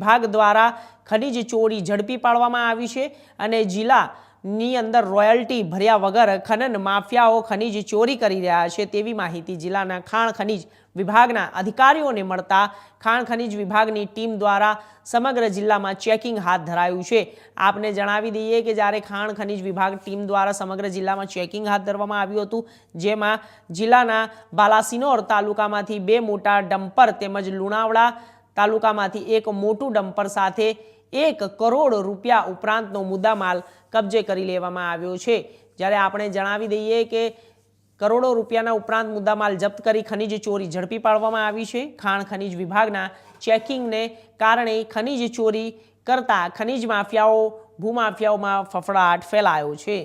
વિભાગ દ્વારા ખનીજ ચોરી ઝડપી પાડવામાં આવી છે અને જિલ્લાની અંદર રોયલ્ટી ભર્યા વગર ખનન માફિયાઓ ખનીજ ચોરી કરી રહ્યા છે તેવી માહિતી જિલ્લાના ખાણ ખનીજ વિભાગના અધિકારીઓને મળતા ખાણ ખનીજ વિભાગની ટીમ દ્વારા સમગ્ર જિલ્લામાં ચેકિંગ હાથ ધરાયું છે. આપને જણાવી દઈએ કે જ્યારે ખાણ ખનીજ વિભાગ ટીમ દ્વારા સમગ્ર જિલ્લામાં ચેકિંગ હાથ ધરવામાં આવ્યું હતું, જેમાં જિલ્લાના બાલાસિનોર તાલુકામાંથી બે મોટા ડમ્પર તેમજ લુણાવડા તાલુકામાંથી એક મોટું ડમ્પર સાથે એક કરોડ રૂપિયા ઉપરાંતનો મુદ્દામાલ કબજે કરી લેવામાં આવ્યો છે. જ્યારે આપણે જણાવી દઈએ કે કરોડો રૂપિયાના ઉપરાંત મુદ્દામાલ જપ્ત કરી ખનીજ ચોરી ઝડપી પાડવામાં આવી છે. ખાણ ખનિજ વિભાગના ચેકિંગને કારણે ખનીજ ચોરી કરતા ખનીજ માફિયાઓ ભૂમાફિયાઓમાં ફફડાટ ફેલાયો છે.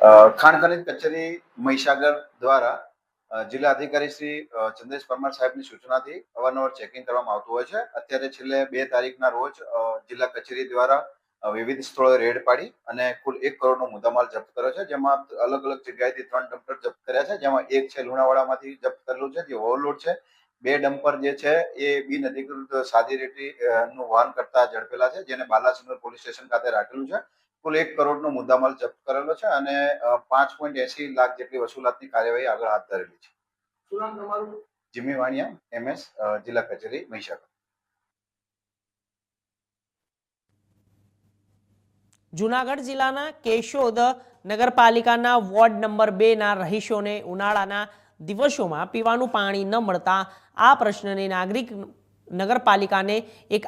ખાણ ખનીજ કચેરી મહીસાગર દ્વારા જિલ્લા અધિકારી શ્રી ચંદ્રેશ પરમાર સાહેબની સૂચનાથી અવારનવાર ચેકિંગ કરવામાં આવતું હોય છે. અત્યારે છેલ્લે બે તારીખના રોજ જિલ્લા કચેરી દ્વારા વિવિધ સ્થળોએ રેડ પાડી અને કુલ એક કરોડનો મુદ્દામાલ જપ્ત કર્યો છે. જેમાં અલગ અલગ જગ્યાએથી ત્રણ ડમ્પર જપ્ત કર્યા છે. જેમાં એક છે લુણાવાડામાંથી જપ્ત કરેલું છે, જે ઓવરલોડ છે. બે ડમ્પર જે છે એ બિન અધિકૃત સાદી રેટી નું વહન કરતા ઝડપેલા છે, જેને બાલાસિનોર પોલીસ સ્ટેશન ખાતે રાખેલું છે. કુલ એક કરોડનો મુદ્દામાલ જપ્ત કરેલો છે અને પાંચ પોઈન્ટ એસી લાખ જેટલી વસૂલાતની કાર્યવાહી આગળ હાથ ધરેલી છે. શું નામ તમારું? જીમી વાણિયા એમએસ જિલ્લા કચેરી મહીસાગર. જુનાગઢ જિલ્લાના કેશોદ નગરપાલિકાના વોર્ડ નંબર બેના રહીશોને ઉનાળાના દિવસોમાં પીવાનું પાણી ન મળતા આ પ્રશ્નને નાગરિક નગરપાલિકાને એક